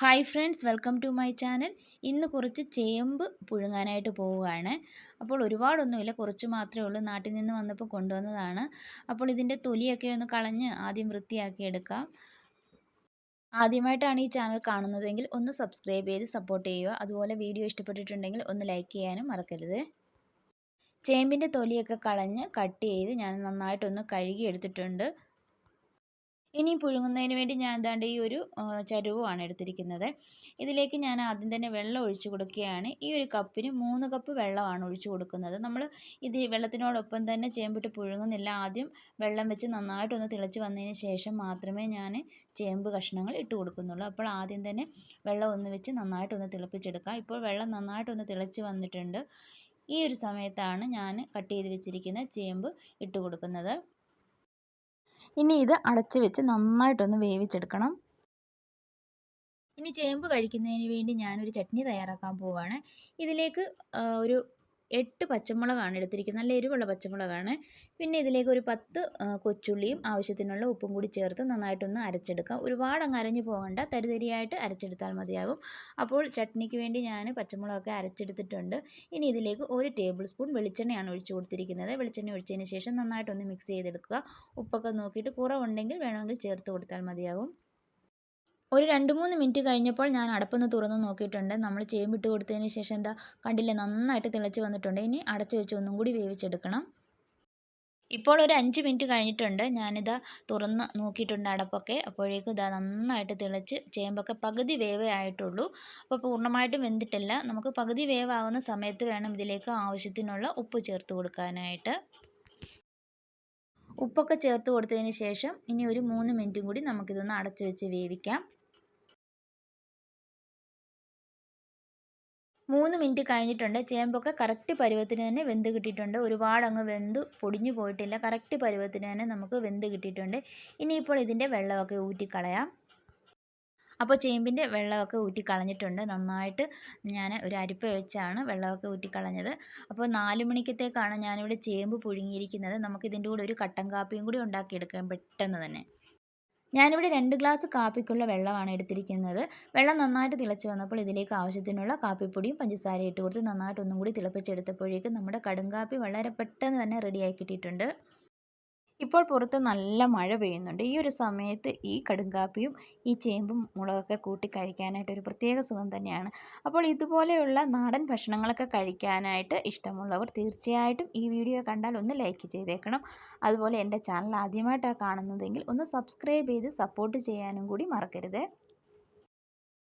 Hi friends welcome to my channel. ഇന്ന് കുറച്ച് ചേമ്പ് പുഴുങ്ങാനായിട്ട് പോവുകയാണ്. അപ്പോൾ ഒരുപാടൊന്നുമില്ല കുറച്ച് മാത്രമേ ഉള്ളൂ. നാട്ടിൽ നിന്ന് വന്നപ്പോൾ കൊണ്ടുവന്നതാണ്. അപ്പോൾ ഇതിന്റെ തൊലിയൊക്കെ ഒന്ന് കളഞ്ഞ് ആദ്യം വൃത്തിയാക്കി എടുക്കാം. ആദ്യമായിട്ടാണ് ഈ ചാനൽ കാണുന്നതെങ്കിൽ ഒന്ന് സബ്സ്ക്രൈബ് ചെയ്ത് സപ്പോർട്ട് ചെയ്യുക. അതുപോലെ വീഡിയോ ഇഷ്ടപ്പെട്ടിട്ടുണ്ടെങ്കിൽ ഒന്ന് ലൈക്ക് ചെയ്യാനും മറക്കരുത്. ചേമ്പിന്റെ തൊലിയൊക്കെ കളഞ്ഞ് കട്ട് ചെയ്ത് ഞാൻ നന്നായിട്ടൊന്ന് കഴുകി എടുത്തിട്ടുണ്ട്. ഇനി പുഴുങ്ങുന്നതിന് വേണ്ടി ഞാൻ ഏതാണ്ട് ഈ ഒരു ചരുവമാണ് എടുത്തിരിക്കുന്നത്. ഇതിലേക്ക് ഞാൻ ആദ്യം തന്നെ വെള്ളം ഒഴിച്ചു കൊടുക്കുകയാണ്. ഈ ഒരു കപ്പിന് മൂന്ന് കപ്പ് വെള്ളമാണ് ഒഴിച്ചു കൊടുക്കുന്നത്. നമ്മൾ ഇത് വെള്ളത്തിനോടൊപ്പം തന്നെ ചേമ്പിട്ട് പുഴുങ്ങുന്നില്ല. ആദ്യം വെള്ളം വെച്ച് നന്നായിട്ടൊന്ന് തിളച്ച് വന്നതിന് ശേഷം മാത്രമേ ഞാൻ ചേമ്പ് കഷ്ണങ്ങൾ ഇട്ട് കൊടുക്കുന്നുള്ളൂ. അപ്പോൾ ആദ്യം തന്നെ വെള്ളം ഒന്ന് വെച്ച് നന്നായിട്ടൊന്ന് തിളപ്പിച്ചെടുക്കുക. ഇപ്പോൾ വെള്ളം നന്നായിട്ടൊന്ന് തിളച്ച് വന്നിട്ടുണ്ട്. ഈ ഒരു സമയത്താണ് ഞാൻ കട്ട് ചെയ്ത് വെച്ചിരിക്കുന്ന ചേമ്പ് ഇട്ട് കൊടുക്കുന്നത്. ഇനി ഇത് അടച്ച് വെച്ച് നന്നായിട്ടൊന്ന് വേവിച്ചെടുക്കണം. ഇനി ചേമ്പ് കഴിക്കുന്നതിന് വേണ്ടി ഞാനൊരു ചട്നി തയ്യാറാക്കാൻ പോവുകയാണ് ഇതിലേക്ക് ഒരു എട്ട് പച്ചമുളകാണ് എടുത്തിരിക്കുന്നത്. നല്ല എരിവുള്ള പച്ചമുളകാണ്. പിന്നെ ഇതിലേക്ക് ഒരു പത്ത് കൊച്ചുള്ളിയും ആവശ്യത്തിനുള്ള ഉപ്പും കൂടി ചേർത്ത് നന്നായിട്ടൊന്ന് അരച്ചെടുക്കാം ഒരുപാട് അങ്ങ് അരഞ്ഞു പോകണ്ട. തരിതരിയായിട്ട് അരച്ചെടുത്താൽ മതിയാകും. അപ്പോൾ ചട്നിക്ക് വേണ്ടി ഞാൻ പച്ചമുളകൊക്കെ അരച്ചെടുത്തിട്ടുണ്ട്. ഇനി ഇതിലേക്ക് ഒരു ടേബിൾ സ്പൂൺ വെളിച്ചെണ്ണയാണ് ഒഴിച്ചു കൊടുത്തിരിക്കുന്നത്. വെളിച്ചെണ്ണ ഒഴിച്ചതിന് ശേഷം നന്നായിട്ടൊന്ന് മിക്സ് ചെയ്തെടുക്കുക. ഉപ്പൊക്കെ നോക്കിയിട്ട് കുറവുണ്ടെങ്കിൽ വേണമെങ്കിൽ ചേർത്ത് കൊടുത്താൽ മതിയാകും. ഒരു രണ്ട് മൂന്ന് മിനിറ്റ് കഴിഞ്ഞപ്പോൾ ഞാൻ അടപ്പൊന്ന് തുറന്ന് നോക്കിയിട്ടുണ്ട്. നമ്മൾ ചേമ്പിട്ട് കൊടുത്തതിന് ശേഷം എന്താ കണ്ടില്ലേ നന്നായിട്ട് തിളച്ച് വന്നിട്ടുണ്ട്. ഇനി അടച്ചു വെച്ച് ഒന്നും കൂടി വേവിച്ചെടുക്കണം. ഇപ്പോൾ ഒരു അഞ്ച് മിനിറ്റ് കഴിഞ്ഞിട്ടുണ്ട്. ഞാനിതാ തുറന്ന് നോക്കിയിട്ടുണ്ട് അടപ്പൊക്കെ. അപ്പോഴേക്കും ഇതാ നന്നായിട്ട് തിളച്ച് ചേമ്പൊക്കെ പകുതി വേവേ ആയിട്ടുള്ളൂ. അപ്പോൾ പൂർണമായിട്ടും വെന്തിട്ടില്ല. നമുക്ക് പകുതി വേവാകുന്ന സമയത്ത് വേണം ഇതിലേക്ക് ആവശ്യത്തിനുള്ള ഉപ്പ് ചേർത്ത് കൊടുക്കാനായിട്ട്. ഉപ്പൊക്കെ ചേർത്ത് കൊടുത്തതിന് ശേഷം ഇനി ഒരു മൂന്ന് മിനിറ്റും കൂടി നമുക്കിതൊന്ന് അടച്ചു വെച്ച് വേവിക്കാം. മൂന്ന് മിനിറ്റ് കഴിഞ്ഞിട്ടുണ്ട്. ചേമ്പൊക്കെ കറക്റ്റ് പരുവത്തിന് തന്നെ വെന്ത് കിട്ടിയിട്ടുണ്ട്. ഒരുപാട് അങ്ങ് വെന്ത് പൊടിഞ്ഞു പോയിട്ടില്ല. കറക്റ്റ് പരുവത്തിന് തന്നെ നമുക്ക് വെന്ത് കിട്ടിയിട്ടുണ്ട്. ഇനിയിപ്പോൾ ഇതിന്റെ വെള്ളമൊക്കെ ഊറ്റിക്കളയാം. അപ്പോൾ ചേമ്പിന്റെ വെള്ളമൊക്കെ ഊറ്റിക്കളഞ്ഞിട്ടുണ്ട്. നന്നായിട്ട് ഞാൻ ഒരു അരിപ്പ വെച്ചാണ് വെള്ളമൊക്കെ ഊറ്റിക്കളഞ്ഞത്. അപ്പോൾ നാല് മണിക്കത്തേക്കാണ് ഞാനിവിടെ ചേമ്പ് പുഴുങ്ങിയിരിക്കുന്നത്. നമുക്കിതിന്റെ കൂടെ ഒരു കട്ടൻ കാപ്പിയും കൂടി ഉണ്ടാക്കിയെടുക്കാം പെട്ടെന്ന് തന്നെ. ഞാനിവിടെ രണ്ട് ഗ്ലാസ് കാപ്പിക്കുള്ള വെള്ളമാണ് എടുത്തിരിക്കുന്നത്. വെള്ളം നന്നായിട്ട് തിളച്ച് വന്നപ്പോൾ ഇതിലേക്ക് ആവശ്യത്തിനുള്ള കാപ്പിപ്പൊടിയും പഞ്ചസാരയും ഇട്ട് കൊടുത്ത് നന്നായിട്ട് ഒന്നും കൂടി തിളപ്പിച്ചെടുത്തപ്പോഴേക്കും നമ്മുടെ കടുങ്കാപ്പി വളരെ പെട്ടെന്ന് തന്നെ റെഡിയായി കിട്ടിയിട്ടുണ്ട്. ഇപ്പോൾ പുറത്ത് നല്ല മഴ പെയ്യുന്നുണ്ട്. ഈ ഒരു സമയത്ത് ഈ കടുങ്കാപ്പിയും ഈ ചേമ്പും മുളകൊക്കെ കൂട്ടി കഴിക്കാനായിട്ട് ഒരു പ്രത്യേക സുഖം തന്നെയാണ്. അപ്പോൾ ഇതുപോലെയുള്ള നാടൻ ഭക്ഷണങ്ങളൊക്കെ കഴിക്കാനായിട്ട് ഇഷ്ടമുള്ളവർ തീർച്ചയായിട്ടും ഈ വീഡിയോ കണ്ടാൽ ഒന്ന് ലൈക്ക് ചെയ്തേക്കണം. അതുപോലെ എന്റെ ചാനൽ ആദ്യമായിട്ടാണ് കാണുന്നതെങ്കിൽ ഒന്ന് സബ്സ്ക്രൈബ് ചെയ്ത് സപ്പോർട്ട് ചെയ്യാനും കൂടി മറക്കരുത്.